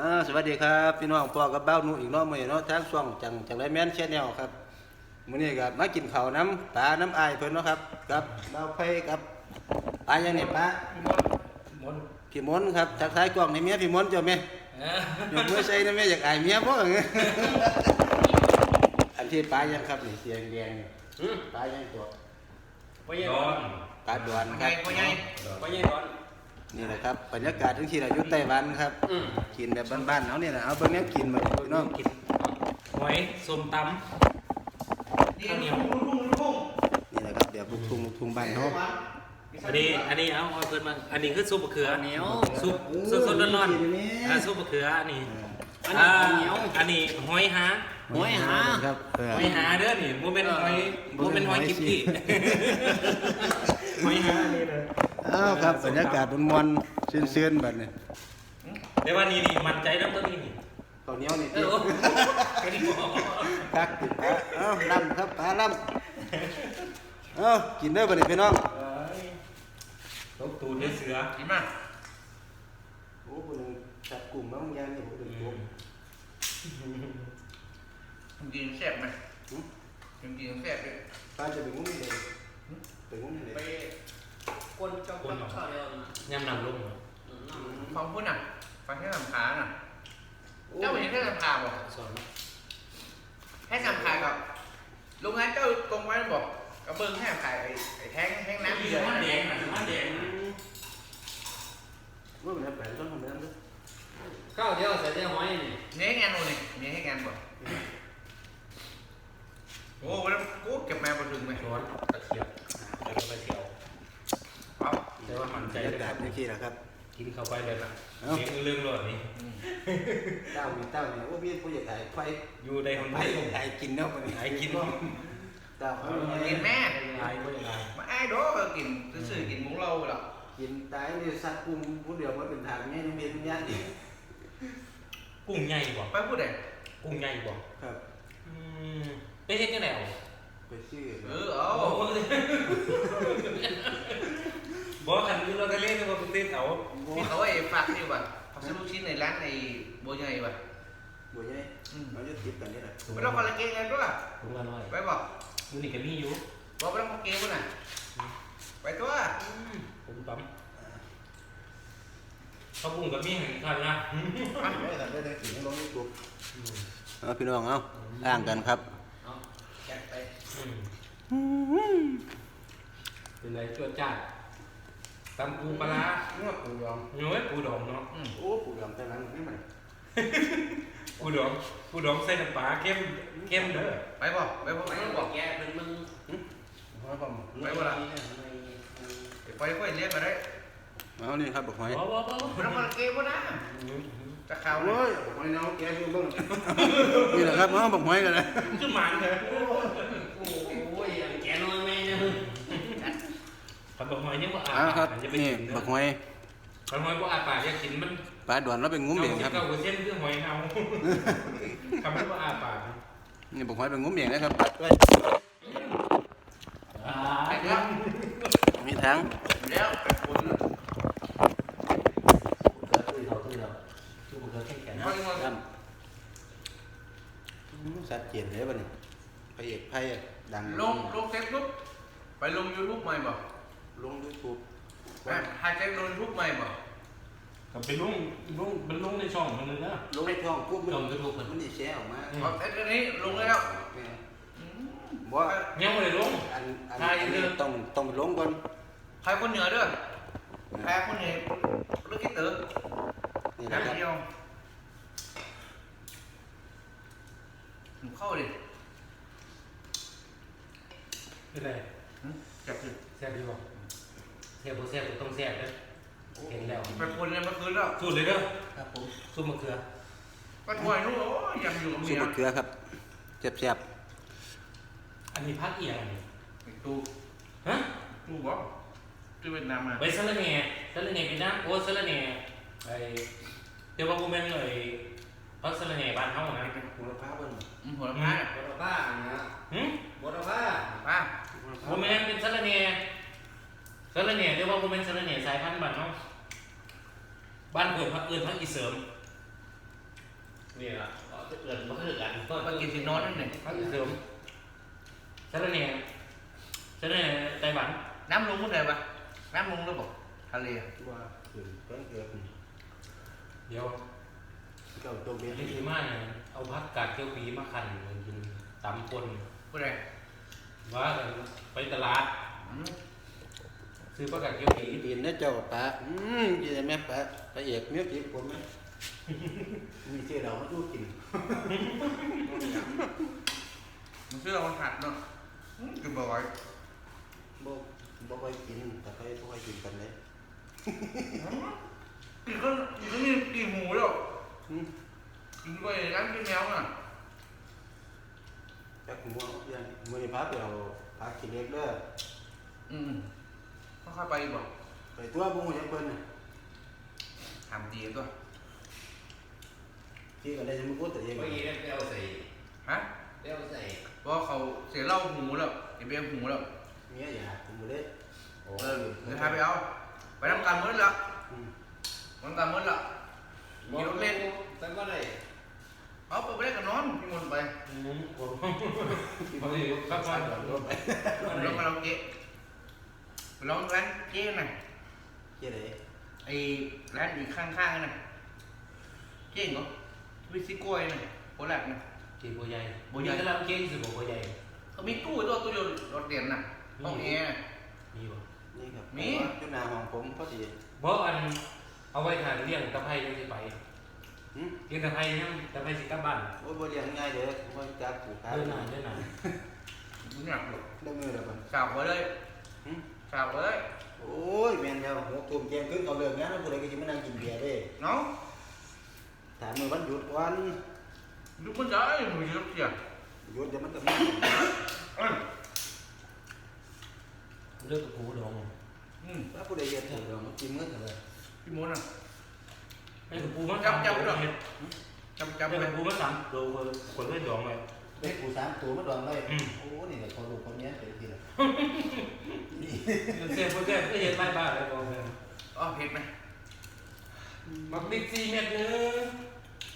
อ่าสวัสดีครับ พี่น้องพ่อกับเบ้าหนูอีกเน้องมื้อนี้เนาะทางช่องจังจังไรแม่นแชนแนลครับมื้อนี้ก็มากินข้าวน้ำปลาน้ำอายเพิ่นเนาะครับกับเบ้าไผกับปลายังนี่ปลาหมดพี่มนต์ครับทักทายกล้องให้เมียพี่มนต์เจ้าแม่เออยกมือใส่นะแม่อยากอายเมียบ่เงี้ยอันที่ปลายังครับนี่เสียงแดงนี่อืมปลายังตัวพ่อใหญ่ดอนปลาดวนคไงรับพ่อใหญ่พ่อใหญ่ดอน นี่แหละครับบรรยากาศทั้งที่เราอยู่ไต้หวันครับอืมกินแบบบ้านๆเอาเนี่ยนะเอาเบิ่งแนวกินมาพี่น้องกินหอยส้มตนี่ลุงลุงลุงลุงนี่แหละครับเดี๋ยวลูกทุ่งลูกทุ่งบ้านเฮาำอันนี้อันนี้เอาเอาเพิ่นมาอันนี้คือซุปมะเขือเหนียวซุปสดๆร้อนๆอ่าซุปมะเขืออันนี้อ่าอันนี้หอยหาหอยหาครับเออหอยหาเด้อนี่บ่แม่นหอยบ่แม่นหอยกิบกี้หอยหานี่เลย อ้าวครับบรรยากาศมวนๆซื่นๆแบบนี้แต่ว่านี่นี่มั่นใจนำตัวนี้นี่ข้าวเหนียวนี่เอติอแค่นี้พอกักติดปลาเอ้าลำครับปลาลำเอ้ากินเด้อบัดนี้พี่น้องเอ้ยตกตูดได้เสือกินมาโอ้ผู้หนึงจับกลุ่มมาบางอย่างนี่ผู้หนึงตัวผมกินแซ่บไหมผมกินแซ่บเลยปลาจะไปงุ้มนี่เลย ไปงุ้มนี่เลยไป คนจองจองข้าวเดียวนะย่ำนำลงเหรอฟังพูดน่ะฟังแค่ลำขาน่ะเจ้าเห็นแค่ลำขาบอกสอนเนาะแค่ลำขากับลุงงั้นเจ้าตรงไว้บอกกระเบื้องแค่ลำขาไอ้ไอ้แท้งแท้งน้ำมีเดือดมันแดงน่ะมันแดงว่ามันแปลงต้นทำแบบนั้นเด้อข้าวเดียวใส่ได้หอยนี่เนี่ยให้งานโน่นนี่เนี่ยให้งานบอกโอ้วันนั้นกูเก็บมาบนถึงไหมร้อนตะเคียบแล้วก็ไปเที่ยว เอา แต่ว่ามันใจ บรรได้ยากาศนี่ที่แหละครับ กินเข้าไปเลยนะเอ้า เลี้ยงเรื่องรถนี่เต้ามีเต้าเนี่ยว่ามีผู้ใหญ่ถ่ายไฟอยู่ในห้องไฟไผ่ถ่ายกินเนาะบัดนี้ไอ้กินเต้าเขากินแม่ลายด้วยลายมาไอ้โดก็กินซื่อๆกินหมุ้งเราหรอกกินตายนี่สัตว์กลุ่มผู้เดียวมันเป็นทางแม่น้ำเบียนญาติกุ้งใหญ่บ่ไปพูดเลยกุ้งใหญ่บ่ครับอืมไปเฮ็ดจังได๋เอาไปชื่อเออเอา โอ้โหบ่คันอยู่เราได้เล่นว่าเป็นเต้นเอาที่เขาไอ้ฝากนี่ว่ะเขาซื้อลูกชิ้นในร้านในโบยใหญ่ว่ะบัวใหญ่เราจะติดกันนี่แหละไม่ต้องคอลลาเจนกันด้วยถุงละร้อยไปบอกมื้อนี้ก็มีอยู่บอกไม่ต้องคอลลาเจนด้วยนะไปตัวผมปั๊มข้าวปุ้งก็มีให้ทานนะไม่ทำได้ได้ถึงลงยูทูบเอาพี่น้องเอาอ้างกันครับเอาแกะไปเป็นไรจวดจ้าด ตำปูปลาร้าเนื้อปูยองเนื้อปูดองเนาะโอ้ปูยองแต่นั้นนี่มันปูดองปูดองใส่น้ำปลาเข้มเข้มเด้อไปบอกไปบอกไปไปบบออกกแกเป็นมึง หอยผมไปบอกละไปค่อยเรียกมาได้เอานี่ครับบอกหอยบ่บ่บ่ไม่ต้องคอลลาเจนด้วยนะจะข่าวโอ้ยบอกหอยเนาแกอยู่เบ้างนี่แหละครับเอาบอกหอยกันเลยคือหมันเด้อโอ้ยแกน้อยแม่เนี่ย คัน บอกหอยยังบ่อาอ่าครับจะไปนี่กินเด้บออกหอยคันหอยบ่อาปากจะกินมันปลาด่วนเราเป็นงุ้มเองครับ เก้าเปอร์เซ็นต์คือหอยเน่าคำว่าบ่อาปากนี่บอกหอยเป็นงุ้มเองนะครับปัดไว้อ่าไปเดี๋ยวมีทั้งเดี๋ยวไปคุณเกิดตุ้ยเท่าตุ้ยเท่าตุ้ยเกิดแข็งแข็งไปงอนครับสัดเจนเลยบัดนี้พระเอกไพ่ดังลงลงเฟซบุ๊กไปลงยูทูบใหม่บอก ลงยูทูบหายใจลงยูทูบใหม่บอกก็เป็นลุงลุงเป็นลุงในช่องมันนึงนะลงในช่องปุ๊บมันช่อง YouTube มันนี่แชร์ออกมาบอกแต่ทีนี้ลงแล้วบ่ว่ายังไม่ได้ลงอันอันถ่ายอันเด้นี้อต้องต้องลงก่อนใครคนเหนือด้วยใครคนเหนือลูกคิดตื่นนี่นะคน้ำรับเดียวหนูเข้าดิเป็นไรจับดิแซ่บดีบ่ แซ่บบ่แซ่บก็ต้องแซ่บเด้อเห็นแล้วไปคนเลยเมื่อคืนแล้วสูตรเลยเด้อครับผมซุปมะเขือก็ถวยนู้นโอ้ยยังอยู่กับซุเมีปยมะเขือครับแซ่บอันนี้พักเอียงนี่ตูฮะตูบอกที่เวียดนามมาไปสะระแหน่สะระแหน่เป็นน้ำโอ้สะระแหน่ไอ้เดี๋ยวว่ากูแม่นเลยพักสะระแหน่บ้านเฮานะๆหัวพร้าวเบิ่งอืมหัวละผ้าบดผ้านะหึบดผ้าป้า กูแม่นเป็นสะระแหน่สะ ระแหน่เดี๋ยวว่ากูแม่นสะระแหน่สายพันธุ์บ้านเฮาบ้านเกิดพักเกินพักอีเสริมนี่ละเกิดมาคือกันมากินสินอนนั่นเนี่ยพักเสริมสารเนียสารเนียไต้หวันน้ำลงเมื่อไหร่ปะน้ำลงแล้วบอกทะเลว่าขึ้นเพิ่นเกิดเดี๋ยวเจ้าตัวเบียวิธีมาเนี่ยเอาพักกาดเกี๊ยวปีมาคั่นกินตำคนเมื่อไหร่ว่ากันไปตลาด อืมซื้อผักกาดเกี๊ยวปีอีดินนะเจ้าปะอืมกินได้ไหมปะปะเอกเมียกินผมไหมมีเสียเรามาดูกินมันเชื่อมันหัดเนาะอืมกินบ่อยบ่บ่ค่อยกินแต่ค่อยบ่ค่อยกินกันเลยกินก็กินก็มีกินหมูแล้วอืมกินไปร้านกินแมวน่ะจักหมูเยังมื้อนี้พาไปเอาพากินเล็กเด้ออืม ค่อยๆไปบอกไปตัวบ่ฮู้จักเพิ่นน่ะทำดีตัวที่ก็ได้จะมาพูดแต่เองไปยีเลี้ยวใส่ฮะเลี้ยวใส่เพราะเขาเสียเหล้าหูแล้วไอ้เบี้ยหูแล้วเมียอย่าผมบ่ได้เออเดี๋ยวพาไปเอาไปทำการมื้อละอืมทำการมื้อละมีรถเล่นแต่ว่าได้เอาไปไม่ได้ก็นอนพี่มนต์ไปอืมผมพอดีพักผ่อนรถไปลองมาลองเก๊ ลองร้านเจ๊น่ะเฮ็ดได้ไอ้ร้านอยู่ข้างๆน่ะเจ๊งเหรอวิซิโก้ยน่ะโคราชน่ะจีบัวใหญ่บัวใหญ่นี่ก็เราเก่งสุดบัวใหญ่ เขามีตู้ตัวตัวเดียวรถเด่นน่ะห้องแอร์น่ะ มีบ่นี่ครับมีอยู่หน้าห้องผมพอดีบ่อันเอาไว้ทานเลี้ยงตะไคร้ยังสิไปหึเลี้ยงตะไคร้ยังตะไคร้สิกลับบ้านโอ้ยบ่เลี้ยงง่ายเด้อบ่จับผูกขาเดินหน้าเดินหน้ามึงหนักหรอกได้มือแล้วบัดสาวไปเลยหึ สาวไปเลยโอ้ยแม่นแล้วหกทุ่มเที่ยงคืนเขาเลิกงานแล้วผู้ใดก็สิมานั่งกินเบียร์เด้เนาะถามมื้อวันหยุดวันดูมันได้มึงจะเสียหยุดเดี๋ยวมันก็มีอืมเลือกกับกูดองอืมถ้าผู้ใดเฮ็ดให้เรามันกินมื้อเท่าไหร่พี่มนต์น่ะให้กับกูมาจับจับดจัอบงจำจับจำไปกับกูมาสามโดคนคนเล่นดองเลย เด็กผู้สามตัวมาดองไว้อืม โอ้นี่แหละเขาลูกเขาเมียเป็นที่ละนี่เสียเพื่อนก็เห็นไม้บ้าเลยบอกเลยอ๋อเห็นไหมมักบิ๊กซีเม็ดนึง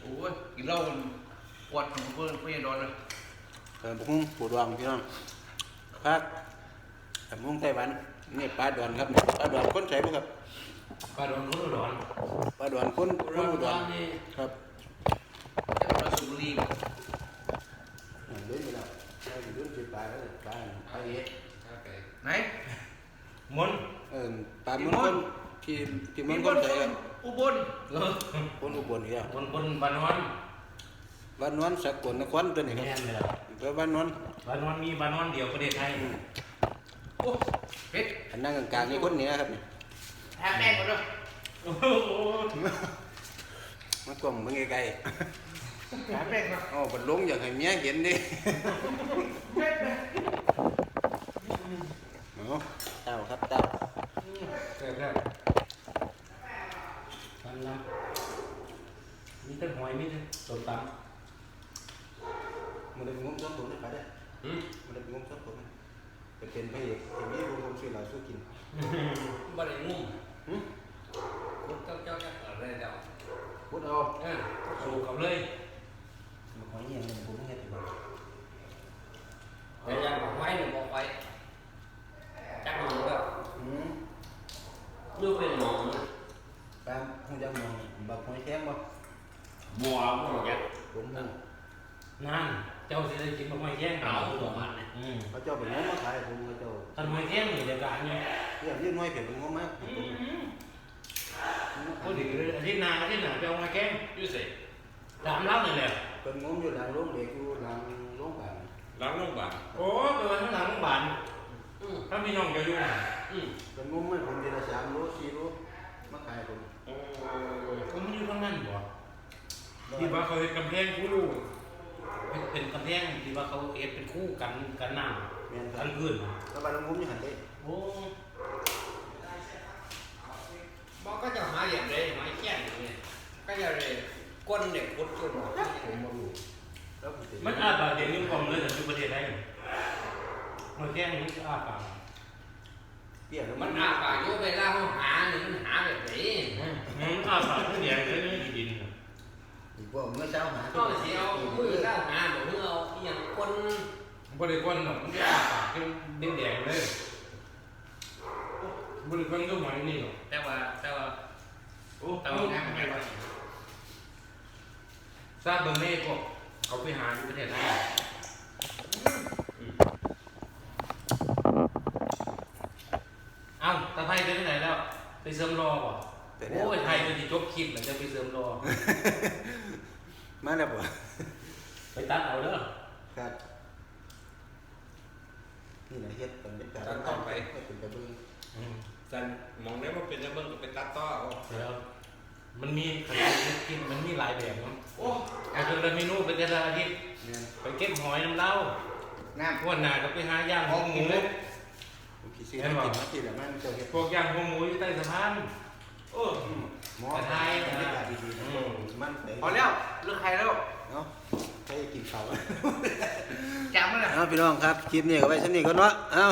โอ้ยกินเหล้ามันปวดของเพื่อนเพื่อนโดนเลยเออบุ้งปูดองพี่น้องครับแต่มุ้งไต้หวันนี่ปลาดอนครับนี่ปลาดอนคนใส่บ่ครับปลาดองคนอุดรปลาดอนคนคนอุดรนี่ครับ จะมาสูบบุหรี่บ่อืมเล่นไป แล้วได้อยู่รุ่นสิปลาแล้วปลาปลาเอ็ดไหนมนเออปลามันคนที่ที่มันคนใส่ครับอุบลเออคนอุบลนี่ครับคนคนบ้านนอนบ้านนวลสกลนครตัวนี้คแม่รับนเลยไปบ้านนวลบ้านนอนมีบ้านนอนเดียวประเทศไทยโอ้เฮ็ดอันนั่งกลางๆนี่คนเหนี้ครับนี่แทบแป้งหมดเลยโอ้โหมากลมมึงไกลแทบแป้งมาๆอ๋อบัดลงอยากให้เมียเห็นดิเฮ็ดเลยเอาเต้าครับเต้าเกิดแล้วทำนะมีแต่หอยมีแต่ส้มตำมันได้ไปงมต้นผมได้ปะเนี่ยอืมมันได้ไปงมต้นผมนะจะเป็นพระเอกเอ็มวีวงผมชื่อเหล่าสู้กินบ่ได้งุ่มหึคุณเจ้าเจ้าจะอะไรเจ้าพูดเอาเออสูบกับเลย มันขอเยี่ยมผมไม่เห็นเลยแต่ยังบอกไว้หนึ่งบอกไว้จักหนึ่งแบบอืมลูกเป็นหมองปามคงจะมองแบบหอยแครงบ่บัวบัวยักษ์ผมนั่นนั่น เจ้าสิได้กินบะหมี่แข้งเอาประมาณนี้อืมเขาเจ้าไปงมมาขายผมเขาเจ้าท่านหอยแข้งนี่เดียวกันเนี่ยเรื่องยื่นน้อยเผ็ดผมงมมาอืมพูดถึงอาทิตย์หนาอาทิตย์หนาจะเอาหอยแข้งอยุ่เสร็จถามเล่าหน่อยแหละเป็นงมอยู่หลังโรงเด็กอยู่หลังโรงพยาบาลล้างโรงพยาบาลโอ้ไปวันข้างหลังโรงพยาบาลอืมถ้ามีน้องจะอยู่น่ะอืมเป็นงมไม่ผมเดือนละสามโลสี่โลมาขายผมโอ้ผมอยู่ข้างนั้นบ่ที่ว่าเขาเห็นกำแพงคู่เป็นเป็นกำแพงที่ว่าเขาเอ็ดเป็นคู่กันกันน้แม่นำครักับนพื้นแล้วบ้านเรางมอยู่หันเด้โอ้บอกก็จะหาอย่างไรหาแค่นี้เนี่ยก็จะเลย ก้นเด็กพุทธจุดหมดผมมาดูแล้วผมสิมันอาปากเดี๋ยวนี้กล่องเลยแต่ทุกประเทศได้หอยแข้งมันจะอาปากเปี้ยแล้วมันอาปากอยู่เวลาเขาหาเนี่ยมันหาแบบนี้อืมมันอาปากที่เดียวเลยนี่ดินน่ะอีกบบอกเมื่อเช้าหาก็สิเอามือเล่าหาบอกมือเอาอหย่างคนบริกรหนมันจะอาปากเป็นแดงๆเลยบริกรก็หมายนี่หรอกแต่ว่าแต่ว่าโอ้แต่เอาว่าไม่ไหว ทราบเบอร์เน่พวกเขาไปหาอยู่ประเทศไทยเอ้าตาไทยไปที่ไหนแล้ว ไปเสริมรอป่ะโอ้ยไทยมันจะจบคลิปแล้วจะไปเสริมรอ มาแล้วบ่ไปตัดเอาเด้อ ครับนี่นะเฮ็ดเป็นเป็นการให้เป็นกระเบื้องอืมสันมองได้ว่าเป็นจะเบิ้งก็เป็นตัดต่อเอา เดี๋ยวมันมีขนมกินมันมีหลายแบบเนาะ โอ้เอาจนละเมนูเป็นแต่ละอาทิตย์เนี่ยไปเก็บหอยน้ำเล้าน้ำพวกหนาก็ไปหาย่างหัวหมูพี่ซื้อให้กินมากินแล้วมันจะเฮ็ดพวกย่างหัวหมูอยู่ใต้สะพานโอ้หมอไทยบรรยากาศดีๆนะมันไปพอแล้วเลือกใครแล้วเนาะให้กินข้าวจำมันเลยเอาพี่น้องครับคลิปนี้ก็ไว้ชั้นนี้ก่อนเนาะเอา